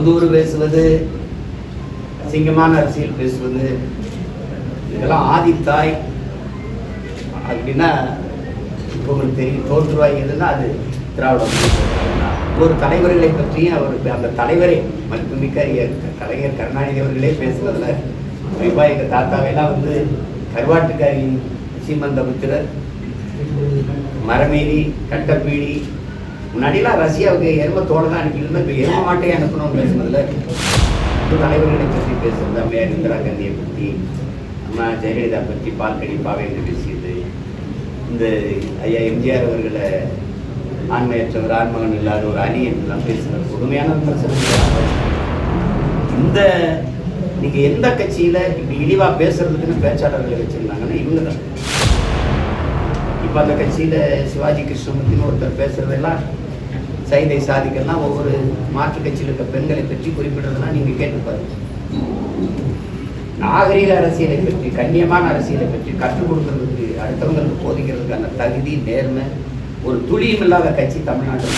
அவதூறு பேசுவது அசிங்கமான அரசியல் பேசுவது இதெல்லாம் ஆதித்தாய் அப்படின்னா இப்போ உங்களுக்கு தெரியும் தோற்றுவாய் எதுன்னா அது திராவிட ஒரு தலைவர்களை பற்றியும் அவர் அந்த தலைவரே மதிப்புமிக்க கலைஞர் கருணாநிதி அவர்களே பேசுவதில் குறிப்பாக எங்கள் தாத்தாவையெல்லாம் வந்து கருவாட்டுக்காரி சீமந்த புத்திரர் மரமேறி கட்டப்பீடி முன்னாடிலாம் ரஷ்யாவுக்கு எரும தோலை தான் அனுப்பியிருந்தோம் இப்போ எரும மாட்டையே அனுப்பணும் பேசுனதுல. தலைவர்களை பற்றி பேசுறது அம்மையார் இந்திரா காந்தியை பற்றி அம்மா ஜெயலலிதா பற்றி பால்கடி பாவேந்து பேசியது. இந்த ஐயா எம்ஜிஆர் அவர்களை ஆண்மையற்றவர் ஆண்மகன் இல்லாத ஒரு அணி என்றெல்லாம் பேசுகிறது கொடுமையான விமர்சனம். இந்த நீங்கள் எந்த கட்சியில் இப்படி இழிவாக பேசுறதுக்குன்னு பேச்சாளர்களை வச்சுருந்தாங்கன்னா இவங்க தான் இப்போ அந்த கட்சியில் சிவாஜி கிருஷ்ணமூர்த்தின்னு ஒருத்தர் பேசுறதெல்லாம் சைதை சாதிக்கெல்லாம் ஒவ்வொரு மாற்று கட்சியில் இருக்க பெண்களை பற்றி குறிப்பிடுறதெல்லாம் நீங்கள் கேட்டு பாருங்கள் நாகரீக அரசியலை பற்றி கண்ணியமான அரசியலை பற்றி கற்றுக் கொடுக்கறதுக்கு அடுத்தவங்களுக்கு போதிக்கிறதுக்கான தகுதி நேர்மை ஒரு துளியும் இல்லாத கட்சி தமிழ்நாட்டில்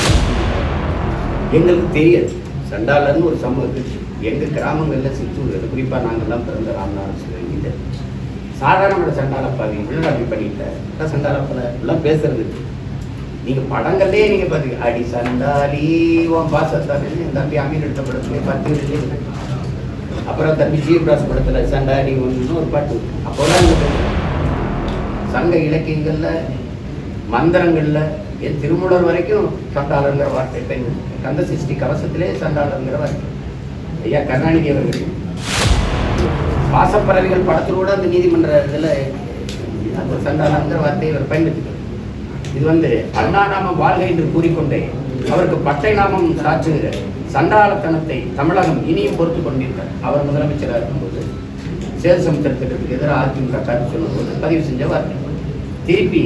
எங்களுக்கு தெரியாது. சண்டாளர்னு ஒரு சமூகத்துக்கு எங்கள் கிராமங்களில் சிற்றூர்கள் குறிப்பாக நாங்கள்லாம் பிறந்த ராமநாதன் சிவகிட்ட சாதாரண சண்டாளப்பாவி என்னடா அப்படி பண்ணிட்ட? சண்டாளப்பில் எல்லாம் பேசுறது. நீங்கள் படங்கள்லேயே நீங்கள் பார்த்தீங்க அடி சண்டாலி உன் பாசத்தாலே என் தம்பி அமீர் எடுத்த படத்துல பத்து இருக்கு. அப்புறம் தம்பி ஜீவராஜ் படத்தில் சண்டாலி ஒன்று ஒரு பாட்டு. அப்போதான் சங்க இலக்கியங்களில் மந்திரங்களில் என் திருமூலர் வரைக்கும் சண்டாளங்கிற வார்த்தை பெண். கந்த சிருஷ்டி கவசத்திலே சண்டாளருங்கிற வார்த்தை. ஐயா கருணாநிதி அவர்கள். பாசப்பறவைகள் கூட அந்த நீதிமன்ற இதில் அந்த சண்டாளங்கிற வார்த்தையை அவர் பயன்படுத்திக்கிறார் இது வந்து அண்ணா நாமம் வாழ்க என்று கூறிக்கொண்டே அவருக்கு பட்டை நாமம் சாற்றுகிற சண்டாளத்தனத்தை தமிழகம் இனியும் பொறுத்து கொண்டிருக்கார் அவர் முதலமைச்சராக இருக்கும்போது சேல்சமுத்திர திட்டத்துக்கு எதிராக அதிமுக கருத்து சொல்லும்போது பதிவு செஞ்ச வார்த்தை. திருப்பி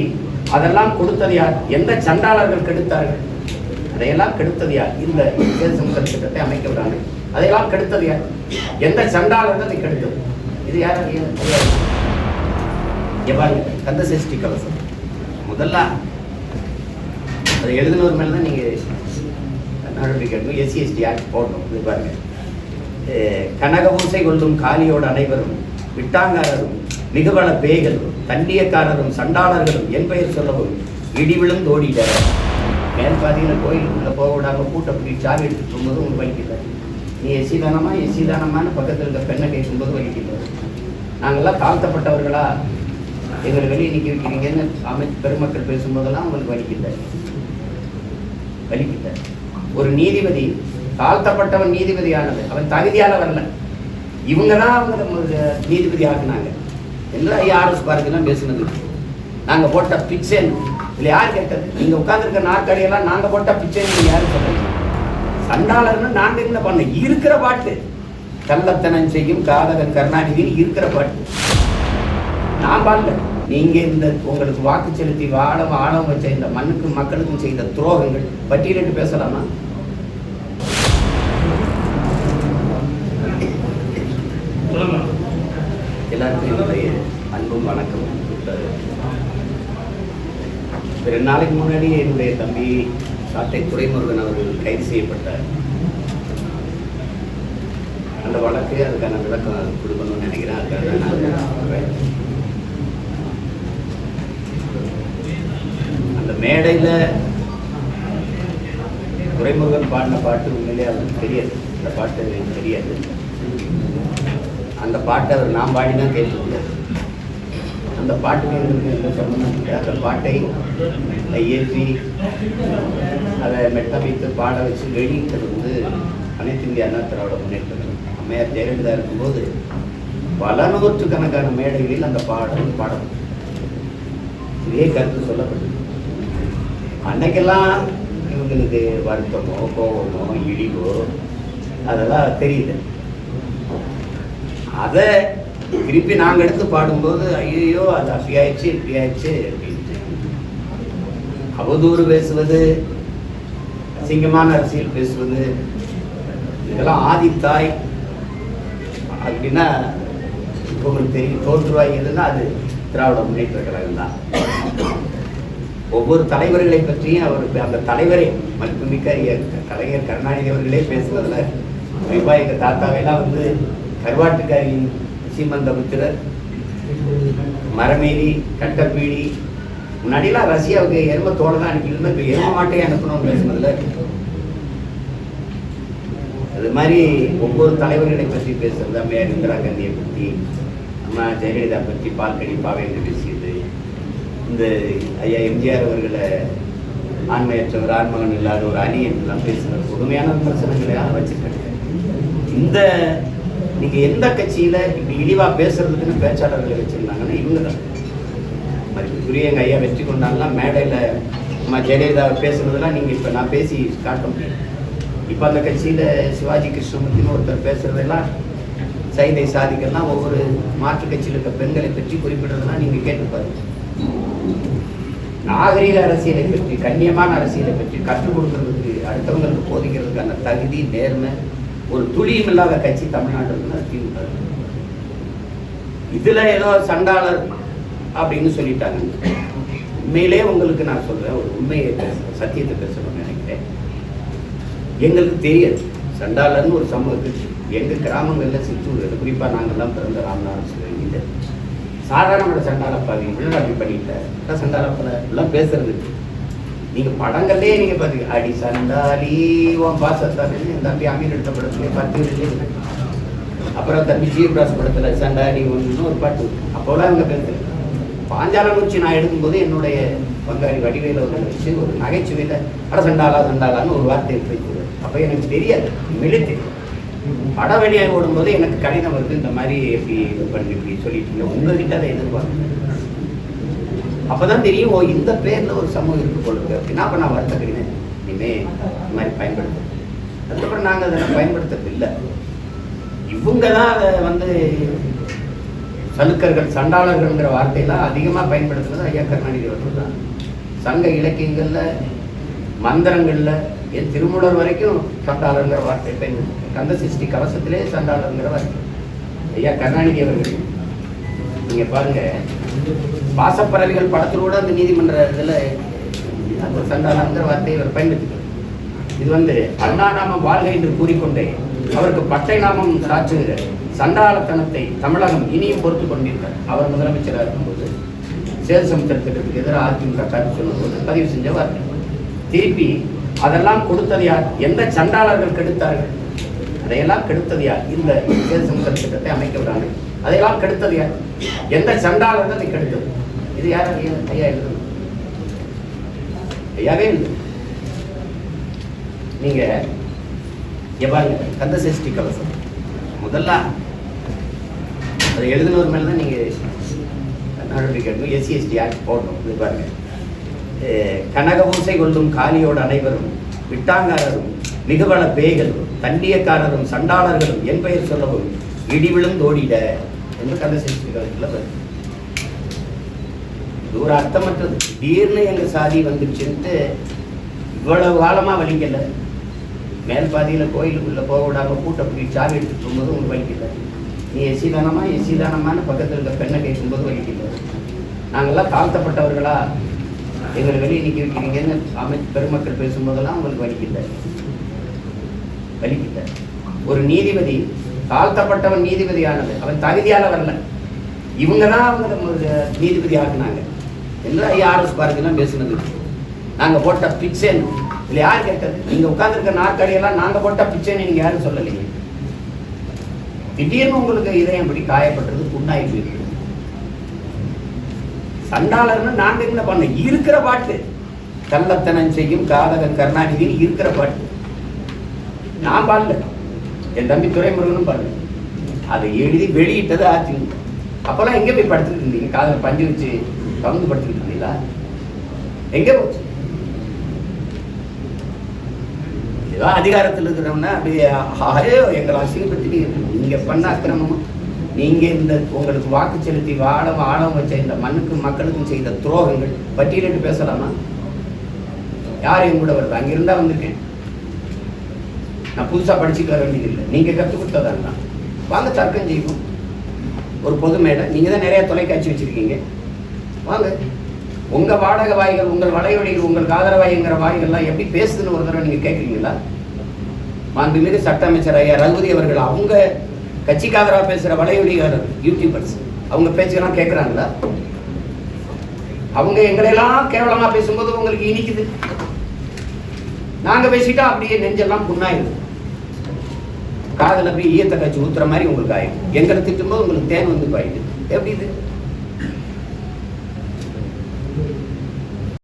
அதெல்லாம் கொடுத்தது யார்? எந்த சண்டாளர்கள் கெடுத்தார்கள்? அதையெல்லாம் கெடுத்தது யார்? இந்த சேல்சமுத்திர திட்டத்தை அமைக்க விடாங்க அதையெல்லாம் கெடுத்தது யார்? எந்த சண்டாளர்கள் அதை கெடுத்தது? இது யார்? எவ்வாறு கந்த சஷ்டி கவசம். முதல்ல அதை எழுதினவர் மேலே தான் நீங்கள் நடவடிக்கை எடுக்கணும் எஸ்சி எஸ்டி ஆக்ட் போடணும். இது பாருங்க. கனக ஊசை கொள்ளும் காலியோட அனைவரும் விட்டாங்காரரும் மிகுவள பேய்களும் தண்டியக்காரரும் சண்டாளர்களும் என் பெயர் சொல்லவும் இடிவிழும் தோடியிட மேல் பாதியில் கோயிலுக்குள்ளே போக விடாமல் கூட்டம் போய் சாவி எடுத்துட்டு போகும்போது உங்களுக்கு வலிக்கல நீ எஸ்சி தானமா எஸ்சி தானமான்னு பக்கத்தில் இருக்க பெண்ணை கேட்கும்போது வலிக்கல நாங்கள்லாம் தாழ்த்தப்பட்டவர்களா? எங்களை வெளியே நிற்க வைக்கிறீங்கன்னு அமைச்சு பெருமக்கள் பேசும்போதெல்லாம் உங்களுக்கு வலிக்கல வலிக்கல ஒரு நீதிபதி தாழ்த்தப்பட்டவன் நீதிபதியானது அவன் தகுதியால் வரல. இவங்க தான் அவங்க நீதிபதி ஆக்குனாங்க. எல்லாம் ஐஆர்எஸ் பார்க்கலாம் பேசுனது? நாங்கள் போட்ட பிச்சைன்னு இல்லை யார் கேட்டது? நீங்கள் உட்காந்துருக்க நாற்காலியெல்லாம் நாங்கள் போட்ட பிச்சைன்னு யாரும் சொல்றீங்க சண்டாளர்னு நாங்கள் என்ன பண்ணோம்? இருக்கிற பாட்டு. கள்ளத்தனம் செய்யும் காதகன் கருணாநிதினு இருக்கிற பாட்டு. நான் பாடல. நீங்க இந்த உங்களுக்கு வாக்கு செலுத்தி வாழ வாழ வச்ச இந்த மண்ணுக்கும் மக்களுக்கும் செய்த துரோகங்கள். பட்டியலிட்டு பேசலாமா? எல்லாருக்கும் என்னுடைய அன்பும் வணக்கமும். ரெண்டு நாளைக்கு முன்னாடி என்னுடைய தம்பி சாட்டை துரைமுருகன் அவர்கள் கைது செய்யப்பட்டார். அந்த வழக்கு அதுக்கான விளக்கம் கொடுக்கணும்னு நினைக்கிறேன். அதுக்காக நான் வரேன். அந்த மேடையில் துரைமுருகன் பாடின பாட்டு உண்மையிலே அவருக்கு தெரியாது. அந்த பாட்டு எனக்கு தெரியாது. அந்த பாட்டை அவர் நான் பாடி தான் முடியாது அந்த பாட்டுக்கு எங்களுக்கு எந்த சம்பந்தம் இல்லை அந்த பாட்டை இயற்றி அதை மெட்டமைத்து பாட வச்சு வெளியிட்டது வந்து அனைத்து இந்திய அண்ணா திராவிட முன்னேற்ற அம்மையார் ஜெயலலிதா இருக்கும்போது பல நூற்றுக்கணக்கான மேடைகளில் அந்த பாடல் பாடம் இதே கருத்து சொல்லப்பட்டது அன்னைக்கெல்லாம் இவங்களுக்கு வருத்தமோ கோபமோ இழிவோ அதெல்லாம் தெரியல அதை திருப்பி நாங்கள் எடுத்து பாடும்போது ஐயோ அது அப்படி ஆயிடுச்சு இப்படி ஆயிடுச்சு அப்படின்ட்டு. அவதூறு பேசுவது அசிங்கமான அரசியல் பேசுவது இதெல்லாம் ஆதித்தாய் அப்படின்னா உங்களுக்கு தெரியும் தோற்றுவாய் எதுன்னா அது திராவிட முன்னேற்ற கழகம் தான் ஒவ்வொரு தலைவர்களை பற்றியும் அவர் அந்த தலைவரே மதிப்புமிக்க கலைஞர் கருணாநிதி அவர்களே பேசுவதில் குறிப்பாக எங்கள் தாத்தாவெல்லாம் வந்து கருவாட்டுக்காரியின் சீமந்த புத்திரர் மரமேரி கட்டப்பீடி முன்னாடிலாம் ரஷ்யாவுக்கு எரும தோலை தான் அனுப்பியிருந்தோம் இப்போ எரும மாட்டையே அனுப்பணும்னு பேசுனதுல அது மாதிரி ஒவ்வொரு தலைவர்களை பற்றி பேசுறது அம்மையார் இந்திரா காந்தியை பற்றி அம்மா ஜெயலலிதா பற்றி பால்கனி பாவேந்து பேசியது. இந்த ஐயா எம்ஜிஆர் அவர்களை ஆண்மையற்றவர் ஆண்மகன் இல்லாத ஒரு அணி என்றெல்லாம் பேசுகிறார் கொடுமையான விமர்சனங்களையாக வச்சுருக்காங்க இந்த நீங்கள் எந்த கட்சியில் இப்படி இழிவாக பேசுறதுக்குன்னு பேச்சாளர்களை வச்சிருந்தாங்கன்னா இவங்க தான். மதிப்புக்குரிய எங்கள் ஐயா வெற்றி கொண்டாடலாம் மேடையில் நம்ம ஜெயலலிதா பேசுறதெல்லாம் நீங்கள் இப்போ நான் பேசி காட்ட முடியும். இப்போ அந்த கட்சியில் சிவாஜி கிருஷ்ணமூர்த்தின்னு ஒருத்தர் பேசுறதெல்லாம் சைதை சாதிக்கெல்லாம் ஒவ்வொரு மாற்று கட்சியில் இருக்க பெண்களை பற்றி குறிப்பிடுறதெல்லாம் நீங்கள் கேட்டு நாகரீக அரசியலை பற்றி கண்ணியமான அரசியலை பற்றி கற்றுக் கொடுக்கறதுக்கு அடுத்தவங்களுக்கு போதிக்கிறதுக்கான தகுதி நேர்மை ஒரு துளியும் இல்லாத கட்சி தமிழ்நாட்டில் திமுக இதுல ஏதோ சண்டாளர் அப்படின்னு சொல்லிட்டாங்க. உண்மையிலே உங்களுக்கு நான் சொல்றேன் ஒரு உண்மையை பேச சத்தியத்தை பேசணும்னு நினைக்கிறேன். எங்களுக்கு தெரியாது. சண்டாளர்னு ஒரு சமூகத்துக்கு எங்க கிராமங்கள்ல சித்தூர் குறிப்பா நாங்கள்லாம் பிறந்த ராமநாதன் சிவகங்கையில் சாதாரண சண்டாளப்பாவி இப்படிலாம் அப்படி பண்ணிட்டேன் சண்டாளப்பல இப்படிலாம் பேசுறது. நீங்க படங்கள்லயே நீங்க பாத்தீங்க அடி சண்டாலி உன் பாசத்தானே என் தம்பி அமீர் எடுத்த படத்துல பத்து அப்புறம் தம்பி ஜீவராஜ் படத்துல சண்டாலி ஒன்று ஒரு பாட்டு. அப்போலாம் அவங்க பேசுறது பாஞ்சாலங்குச்சி நான் எடுக்கும்போது என்னுடைய பங்காளி வடிவேல ஒரு வச்சு ஒரு நகைச்சுவையில அட சண்டாலா சண்டாலான்னு ஒரு வார்த்தை வைக்கிறது அப்போ எனக்கு தெரியாது உண்மையிலே தெரியும் படம் ஓடும்போது எனக்கு கடினம் வருது இந்த மாதிரி எப்படி இது பண்ணி இப்படி சொல்லிட்டீங்க உங்ககிட்ட அதை எதிர்பார்க்கணும் அப்பதான் தெரியும் ஓ இந்த பேர்ல ஒரு சமூகம் இருக்கு போலுக்கு அப்படின்னா அப்ப நான் வருத்தப்படுகிறேன் இனிமே இந்த மாதிரி பயன்படுத்த அதுக்கப்புறம் நாங்க அதை பயன்படுத்துறது இல்லை இவங்க தான் அதை வந்து சலுக்கர்கள் சண்டாளர்கள்ங்கிற வார்த்தையெல்லாம் அதிகமா பயன்படுத்துறது ஐயா கருணாநிதி அவர்கள் தான். சங்க இலக்கியங்கள்ல மந்திரங்கள்ல என் திருமூலர் வரைக்கும் சண்டாளர்ங்கிற வார்த்தை பயன்படுத்த கந்த சிருஷ்டி கவசத்திலே சண்டாளருங்கிறவர் வார்த்தை ஐயா கருணாநிதி அவர்கள் நீங்க பாருங்க பாசப்பறவைகள் படத்திலோட அந்த நீதிமன்ற இதில் அந்த சண்டாளங்கிற வார்த்தையை அவர் பயன்படுத்திக்கிறார் இது வந்து அண்ணா நாமம் வாழ்க என்று கூறிக்கொண்டே அவருக்கு பட்டை நாமம் சாற்றுகிற சண்டாளத்தனத்தை தமிழகம் இனியும் பொறுத்து கொண்டிருக்கார் அவர் முதலமைச்சராக இருக்கும்போது சேல்சமுத்திர திட்டத்துக்கு எதிராக அதிமுக கருத்து சொல்லும்போது பதிவு செஞ்ச வார்த்தை. திருப்பி அதெல்லாம் கொடுத்தது யார்? எந்த சண்டாளர்கள் கெடுத்தார்கள்? அதையெல்லாம் கெடுத்தது யார்? இந்த திட்டத்தை அமைக்க விடாங்க அதையெல்லாம் கெடுத்தது யார்? எந்த சண்டாளர்கள் அதை கெடுத்தது? இது யார்? ஐயா ஐயா ஐயாவே இல்லை நீங்க எவ்வாறு கந்த சஷ்டி கவசம். முதல்ல அதை எழுதுனவர் மேலே தான் நீங்க நடவடிக்கை எடுக்கணும். எஸ்சி எஸ்டி ஆக்ட் போடணும். இது பாருங்க. கனக ஊசை கொள்ளும் காலியோட அனைவரும் விட்டாங்காரரும் மிகுவள பேய்களும் தண்டியக்காரரும் சண்டாளர்களும் என் பெயர் சொல்லவும் இடி தோடிட என்று கந்த சஷ்டி இது ஒரு அர்த்தமற்றது. திடீர்னு எங்க சாதி வந்துச்சுன்ட்டு இவ்வளவு காலமா வலிக்கல. மேல் பாதியில் கோயிலுக்குள்ள போக விடாம கூட்ட போய் சாவி எடுத்துட்டு போகும்போது உங்களுக்கு வலிக்கல. நீ எஸ்சி தானமா எஸ்சி தானமான்னு பக்கத்தில் இருக்க பெண்ணை கேட்கும்போது வலிக்கல. நாங்கள்லாம் தாழ்த்தப்பட்டவர்களா? எங்களை வெளியே நிற்க வைக்கிறீங்கன்னு அமைச்சு பெருமக்கள் பேசும்போதெல்லாம் உங்களுக்கு வலிக்கல. வலிக்கல ஒரு நீதிபதி தாழ்த்தப்பட்டவன் நீதிபதி ஆனது அவன் தகுதியால் வரல. இவங்க தான் அவங்க நீதிபதி ஆக்குனாங்க. என்று ஐஆர்எஸ் பார்க்கலாம் பேசுனது? நாங்கள் போட்ட பிச்சைன்னு. இல்லை யார் கேட்டது? நீங்கள் உட்காந்துருக்க நாற்காலியெல்லாம் நாங்கள் போட்ட பிச்சைன்னு நீங்கள் யாரும் சொல்லலைங்க திடீர்னு உங்களுக்கு இதயம் இப்படி காயப்பட்டது புண்ணாகி போயிருக்கு சண்டாளர்னு நாங்கள் என்ன பண்ண இருக்கிற பாட்டு. கள்ளத்தனம் செய்யும் காதகன் கருணாநிதினு இருக்கிற பாட்டு. நான் பாடல. என் தம்பி துரைமுருகனும் பாடல. அதை எழுதி வெளியிட்டது அதிமுக. அப்போல்லாம் எங்கே போய் படுத்துக்கிட்டு இருந்தீங்க? காதல பஞ்சு வச்சு கவுந்து படுத்துக்கிட்டு இருந்தீங்களா? எங்கே போச்சு? ஏதோ அதிகாரத்தில் இருக்கிறவன அப்படியே ஆகவே எங்களை அசிங்கப்படுத்தி நீங்க பண்ண அக்கிரமம்? நீங்க இந்த உங்களுக்கு வாக்கு செலுத்தி வாழ வாழ வச்ச இந்த மண்ணுக்கும் மக்களுக்கும் செய்த துரோகங்கள் பட்டியலிட்டு பேசலாமா? யார் என் கூட வருது? அங்கிருந்தா வந்திருக்கேன். நான் புதுசாக படிச்சுக்க வேண்டியதில்லை நீங்கள் கற்றுக் கொடுத்ததான் தான். வாங்க தர்க்கம் செய்வோம். ஒரு பொது மேடை. நீங்கள் தான் நிறைய தொலைக்காட்சி வச்சிருக்கீங்க. வாங்க. உங்கள் வாடக வாய்கள் உங்கள் வலைவழிகள் உங்களுக்கு காதரவாய்ங்கிற வாய்கள்லாம் எப்படி பேசுதுன்னு ஒரு தடவை நீங்கள் கேட்குறீங்களா மாண்புமிகு சட்ட அமைச்சர் ஐயா ரகுதி அவர்கள் அவங்க கட்சிக்காதரா பேசுகிற வலையொலிகாரர் யூடியூபர்ஸ் அவங்க பேச்செல்லாம் கேட்குறாங்களா அவங்க எங்களையெல்லாம் கேவலமாக பேசும்போது உங்களுக்கு இனிக்குது. நாங்கள் பேசிட்டா அப்படியே நெஞ்செல்லாம் புண்ணாயிடும் காதில் போய் ஈயத்தை கட்சி ஊத்துற மாதிரி உங்களுக்கு ஆயிடும். எங்களை திட்டும்போது உங்களுக்கு தேன் வந்து பாயிடுது எப்படி இது?